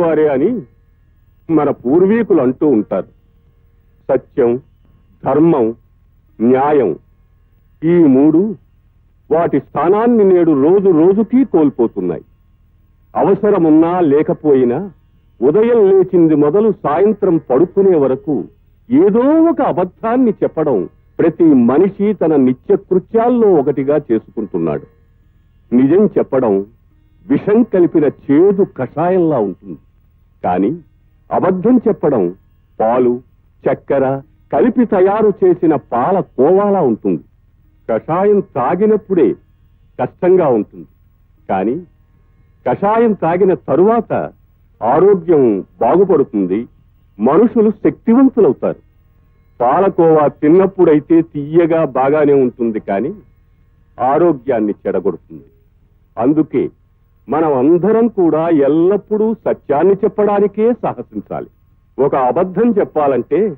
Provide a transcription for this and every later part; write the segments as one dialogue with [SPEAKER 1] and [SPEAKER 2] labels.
[SPEAKER 1] వారే అని మన పూర్వీకులు అంటూ ఉంటారు. సత్యం ధర్మం న్యాయం ఈ మూడు వాటి స్థానాన్ని నేడు రోజు రోజుకి కోల్పోతున్నాయి. అవసరమున్నా లేకపోయినా ఉదయం లేచింది మొదలు సాయంత్రం పడుకునే వరకు ఏదో ఒక అబద్ధాన్ని చెప్పడం ప్రతి మనిషి తన నిత్య కృత్యాల్లో ఒకటిగా చేసుకుంటున్నాడు. నిజం చెప్పడం విషం కలిపిన చేదు కషాయంలా ఉంటుంది. కానీ అబద్ధం చెప్పడం పాలు చక్కెర కలిపి తయారు చేసిన పాల కోవాలా ఉంటుంది. కషాయం తాగినప్పుడే కష్టంగా ఉంటుంది. కానీ కషాయం తాగిన తరువాత ఆరోగ్యం బాగుపడుతుంది మనుషులు శక్తివంతులవుతారు. పాలకోవా తిన్నప్పుడైతే తీయగా బాగానే ఉంటుంది కానీ ఆరోగ్యాన్ని చెడగొడుతుంది. అందుకే మనం అందరం కూడా ఎల్లప్పుడూ సత్యాన్ని చెప్పడానికే సాహసించాలి. ఒక అబద్ధం చెప్పాలంటే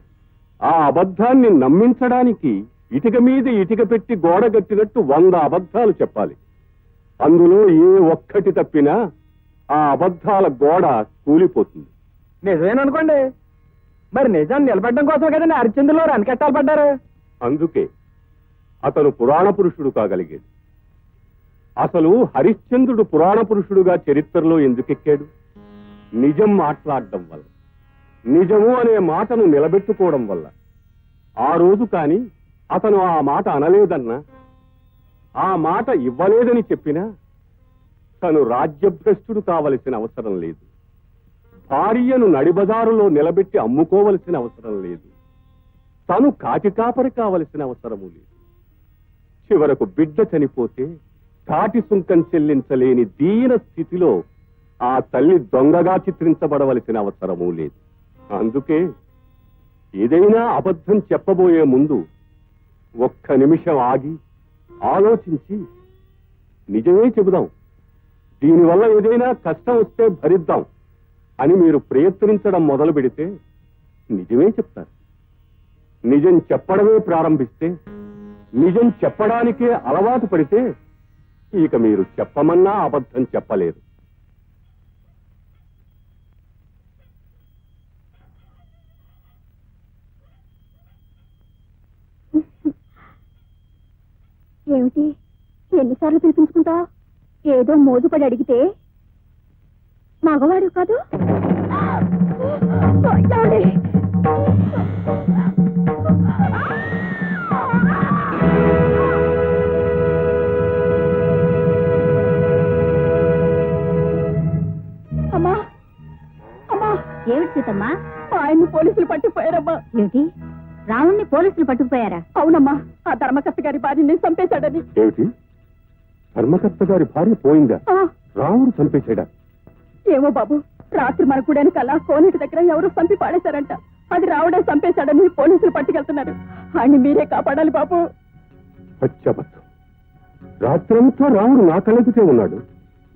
[SPEAKER 1] ఆ అబద్ధాన్ని నమ్మించడానికి ఇటుక మీద ఇటుక పెట్టి గోడ కట్టినట్టు వంద అబద్ధాలు చెప్పాలి. అందులో ఏ ఒక్కటి తప్పినా ఆ అబద్ధాల గోడ కూలిపోతుంది.
[SPEAKER 2] నిజమేననుకోండి. మరి నిజాన్ని నిలబెట్టడం కోసం కదండి హరిశ్చంద్రులో రనకెట్టాలు పడ్డారు?
[SPEAKER 1] అందుకే అతను పురాణ పురుషుడు కాగలిగాడు అసలు హరిశ్చంద్రుడు పురాణ పురుషుడుగా చరిత్రలో ఎందుకెక్కాడు నిజం మాట్లాడడం వల్ల నిజము అనే మాటను నిలబెట్టుకోవడం వల్ల. ఆ రోజు కాని అతను ఆ మాట అనలేదన్నా ఆ మాట ఇవ్వలేదని చెప్పినా తను రాజ్యభ్రష్టుడు కావలసిన అవసరం లేదు. భార్యను నడిబజారులో నిలబెట్టి అమ్ముకోవలసిన అవసరం లేదు. తను కాటికాపరి కావలసిన అవసరము లేదు. చివరకు బిడ్డ చనిపోతే సాటి సుంకం చెల్లించలేని దీన స్థితిలో ఆ తల్లి దొంగగా చిత్రించబడవలసిన అవసరమూ లేదు. అందుకే ఏదైనా అబద్ధం చెప్పబోయే ముందు ఒక్క నిమిషం ఆగి ఆలోచించి నిజమే చెబుదాం. దీనివల్ల ఏదైనా కష్టం వస్తే భరిద్దాం అని మీరు ప్రయత్నించడం మొదలు పెడితే నిజమే చెప్తారు. నిజం చెప్పడమే ప్రారంభిస్తే నిజం చెప్పడానికే అలవాటు పడితే ఇక మీరు చెప్పమన్నా అబద్ధం చెప్పలేదు
[SPEAKER 3] ఏమిటి ఎన్నిసార్లు పిలిపించుకుంటా ఏదో మోజుపడి అడిగితే మగవాడు కాదు
[SPEAKER 4] ఏమిటి సీతమ్మా?
[SPEAKER 3] ఆయన్ని పోలీసులు పట్టుకుపోయారమ్మా.
[SPEAKER 4] ఏమిటి? రావుణ్ణి పోలీసులు పట్టుకుపోయారా?
[SPEAKER 3] అవునమ్మా ఆ ధర్మకర్త గారి భార్యని చంపేశాడని.
[SPEAKER 1] ఏమిటి? ధర్మకర్త గారి భార్య పోయిందా?
[SPEAKER 3] ఆ,
[SPEAKER 1] రాముడు చంపేశాడా?
[SPEAKER 3] ఏమో బాబు రాత్రి మన గుడానికి అలా కోనేటి దగ్గర ఎవరో చంపి పాడేశారంట. అది రావడే చంపేశాడని పోలీసులు పట్టుకెళ్తున్నారు. ఆయన్ని మీరే కాపాడాలి బాబు.
[SPEAKER 1] పచ్చబద్ధం. రాత్రంతా రాముడు నా కళ్ళెదుటే ఉన్నాడు.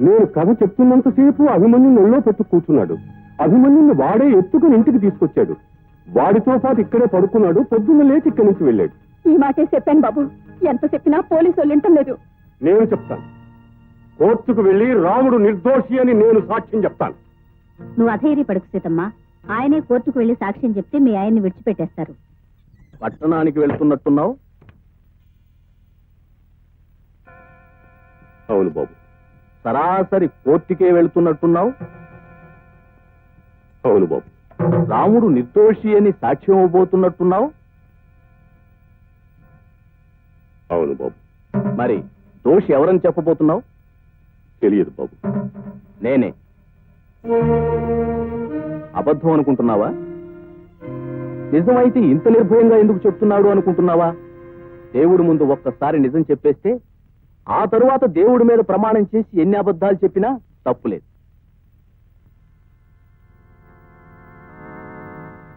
[SPEAKER 1] నేను కథ చెప్తున్నంతసేపు అభిమన్యుని ఒళ్ళో పెట్టు కూర్చున్నాడు. అభిమన్యుని వాడే ఎత్తుకుని ఇంటికి తీసుకొచ్చాడు. వాడితో పాటు ఇక్కడే పడుకున్నాడు పొద్దున్న లేచి ఇక్కడి నుంచి వెళ్ళాడు.
[SPEAKER 3] ఈ మాటే చెప్పాను బాబు. ఎంత చెప్పినా పోలీసు వాళ్ళు లేదు.
[SPEAKER 1] నేను చెప్తాను. కోర్టుకు వెళ్ళి రాముడు నిర్దోషి అని నేను సాక్ష్యం చెప్తాను.
[SPEAKER 4] నువ్వు అధైర్య పడుకు సీతమ్మా. ఆయనే కోర్టుకు వెళ్ళి సాక్ష్యం చెప్తే మీ ఆయన్ని విడిచిపెట్టేస్తారు.
[SPEAKER 2] పట్టణానికి వెళ్తున్నట్టున్నావు?
[SPEAKER 1] అవును బాబు.
[SPEAKER 2] సరాసరి కోర్టుకే వెళ్తున్నట్టున్నావు?
[SPEAKER 1] అవును బాబు.
[SPEAKER 2] రాముడు నిర్దోషి అని సాక్ష్యం ఇవ్వబోతున్నట్టున్నావు?
[SPEAKER 1] అవును బాబు.
[SPEAKER 2] మరి దోషి ఎవరని చెప్పబోతున్నావు?
[SPEAKER 1] తెలియదు బాబు.
[SPEAKER 2] నేనే. అబద్ధం అనుకుంటున్నావా? నిజమైతే ఇంత నిర్భయంగా ఎందుకు చెప్తున్నాడు అనుకుంటున్నావా? దేవుడు ముందు ఒక్కసారి నిజం చెప్పేస్తే ఆ తరువాత దేవుడి మీద ప్రమాణం చేసి ఎన్ని అబద్ధాలు చెప్పినా తప్పులేదు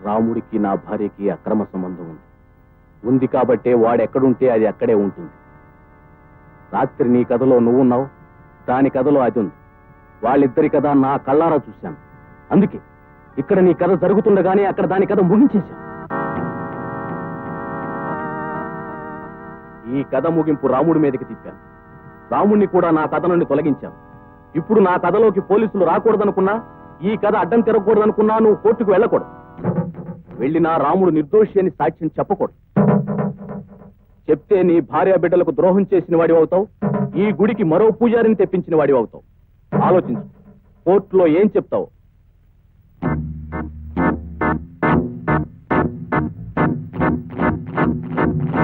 [SPEAKER 2] రాముడికి నా భార్యకి అక్రమ సంబంధం ఉంది. ఉంది కాబట్టే వాడెక్కడుంటే అది అక్కడే ఉంటుంది. రాత్రి నీ కథలో నువ్వున్నావు? దాని కథలో అది ఉంది. వాళ్ళిద్దరి కథ నా కళ్ళారా చూశాను. అందుకే ఇక్కడ నీ కథ జరుగుతుండగానే అక్కడ దాని కథ ముగించేశాను. ఈ కథ ముగింపు రాముడి మీదకి తిప్పాను. రాముణ్ణి కూడా నా కథ నుండి తొలగించాను. ఇప్పుడు నా కథలోకి పోలీసులు రాకూడదనుకున్నా ఈ కథ అడ్డం తిరగకూడదనుకున్నా నువ్వు కోర్టుకు వెళ్ళకూడదు. వెళ్ళినా రాముడు నిర్దోషి అని సాక్ష్యం చెప్పకూడదు. చెప్తే నీ భార్య బిడ్డలకు ద్రోహం చేసిన వాడి అవుతావు ఈ గుడికి మరో పూజారిని తెప్పించిన వాడి అవుతావు. ఆలోచించు. కోర్టులో ఏం చెప్తావు?